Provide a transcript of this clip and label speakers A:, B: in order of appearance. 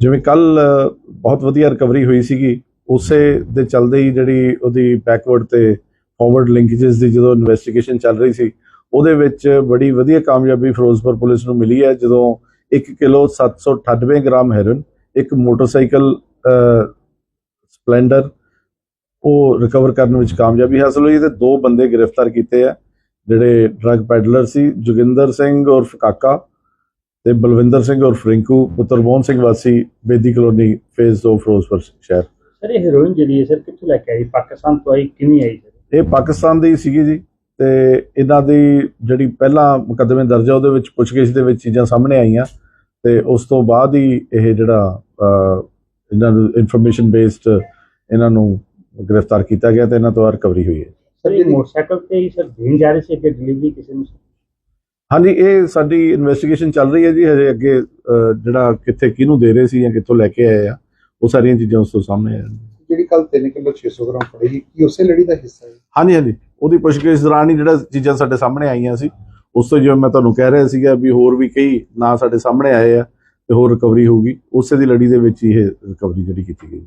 A: ਜਿਵੇਂ ਕੱਲ ਬਹੁਤ ਵਧੀਆ ਰਿਕਵਰੀ ਹੋਈ ਸੀਗੀ, ਉਸੇ ਦੇ ਚੱਲਦੇ ਹੀ ਜਿਹੜੀ ਉਹਦੀ ਬੈਕਵਰਡ ਤੇ ਫਾਰਵਰਡ ਲਿੰਕੇजेस ਦੀ ਜਦੋਂ ਇਨਵੈਸਟੀਗੇਸ਼ਨ ਚੱਲ ਰਹੀ ਸੀ, ਉਹਦੇ ਵਿੱਚ ਬੜੀ ਵਧੀਆ ਕਾਮਯਾਬੀ ਫਿਰੋਜ਼ਪੁਰ ਪੁਲਿਸ ਨੂੰ ਮਿਲੀ ਹੈ, ਜਦੋਂ 1 ਕਿਲੋ 798 ਗ੍ਰਾਮ ਹੈਰੋਇਨ, ਇੱਕ ਮੋਟਰਸਾਈਕਲ ਸਪਲੈਂਡਰ, ਉਹ ਰਿਕਵਰ ਕਰਨ ਵਿੱਚ ਕਾਮਯਾਬੀ ਹਾਸਲ ਹੋਈ ਤੇ ਦੋ ਬੰਦੇ ਗ੍ਰਿਫਤਾਰ ਕੀਤੇ ਆ, ਜਿਹੜੇ ਡਰੱਗ ਪੈਡਲਰ ਸੀ, ਜੋਗਿੰਦਰ ਸਿੰਘ ਉਰਫ ਕਾਕਾ ਤੇ ਬਲਵਿੰਦਰ ਸਿੰਘ ਉਰਫ ਰਿੰਕੂ ਪੁੱਤਰ ਮੋਹਨ ਸਿੰਘ ਵਾਸੀ ਬੇਦੀ ਕਲੋਨੀ ਫੇਜ਼ 2 ਫਿਰੋਜ਼ਪੁਰ ਸ਼ਹਿਰ।
B: ਸਰ ਇਹ ਹੀਰੋਇਨ ਜਿਹੜੀ ਹੈ ਸਰ ਕਿੱਥੋਂ ਲੈ ਕੇ ਆਈ? ਪਾਕਿਸਤਾਨ ਤੋਂ ਆਈ ਕਿਵੇਂ ਆਈ ਸਰ?
A: ਇਹ ਪਾਕਿਸਤਾਨ ਦੀ ਸੀਗੀ ਜੀ ਤੇ ਇਹਨਾਂ ਦੀ ਜਿਹੜੀ ਪਹਿਲਾਂ ਮੁਕੱਦਮੇ ਦਰਜ ਆ ਉਹਦੇ ਵਿੱਚ ਪੁੱਛਗਿੱਛ ਦੇ ਵਿੱਚ ਚੀਜ਼ਾਂ ਸਾਹਮਣੇ ਆਈਆਂ ਤੇ ਉਸ ਤੋਂ ਬਾਅਦ ਹੀ ਇਹ ਜਿਹੜਾ ਇਹਨਾਂ ਨੂੰ ਇਨਫੋਰਮੇਸ਼ਨ ਬੇਸਡ ਇਹਨਾਂ ਨੂੰ ਗ੍ਰਿਫਤਾਰ ਕੀਤਾ ਗਿਆ ਤੇ ਇਹਨਾਂ ਤੋਂ ਰਿਕਵਰੀ ਹੋਈ ਹੈ।
B: ਸਰ ਇਹ ਮੋਟਰਸਾਈਕਲ ਤੇ ਹੀ ਸਰ ਦੇਣ ਜਾ ਰਹੇ ਸੀ ਕਿ ਡਿਲੀਵਰੀ ਕਿਸੇ ਨੂੰ?
A: ਹਾਂਜੀ ਇਹ ਸਾਡੀ ਇਨਵੈਸਟੀਗੇਸ਼ਨ ਚੱਲ ਰਹੀ ਹੈ ਜੀ। ਹਜੇ ਅੱਗੇ ਜਿਹੜਾ ਕਿੱਥੇ ਕਿਹਨੂੰ ਦੇ ਰਹੇ ਸੀ ਜਾਂ ਕਿੱਥੋਂ ਲੈ ਕੇ ਆਏ ਆ ਉਹ ਸਾਰੀਆਂ ਚੀਜ਼ਾਂ ਉਸ ਤੋਂ ਸਾਹਮਣੇ ਆ।
C: ਜਿਹੜੀ ਕੱਲ 3 ਕਿਲੋ 600 ਗ੍ਰਾਮ ਫੜੀ ਸੀ ਕੀ ਉਸੇ ਲੜੀ ਦਾ ਹਿੱਸਾ ਹੈ?
A: ਹਾਂਜੀ ਹਾਂਜੀ। ਉਹਦੀ ਪੁੱਛਗਿੱਛ ਦੌਰਾਨ ਹੀ ਜਿਹੜਾ ਚੀਜ਼ਾਂ ਸਾਡੇ ਸਾਹਮਣੇ ਆਈਆਂ ਸੀ ਉਸ ਤੋਂ ਜਿਵੇਂ ਮੈਂ ਤੁਹਾਨੂੰ ਕਹਿ ਰਿਹਾ ਸੀਗਾ ਵੀ ਹੋਰ ਵੀ ਕਈ ਨਾਂ ਸਾਡੇ ਸਾਹਮਣੇ ਆਏ ਆ ਤੇ ਹੋਰ ਰਿਕਵਰੀ ਹੋਊਗੀ। ਉਸੇ ਦੀ ਲੜੀ ਦੇ ਵਿੱਚ ਹੀ ਇਹ ਰਿਕਵਰੀ ਜਿਹੜੀ ਕੀਤੀ ਗਈ।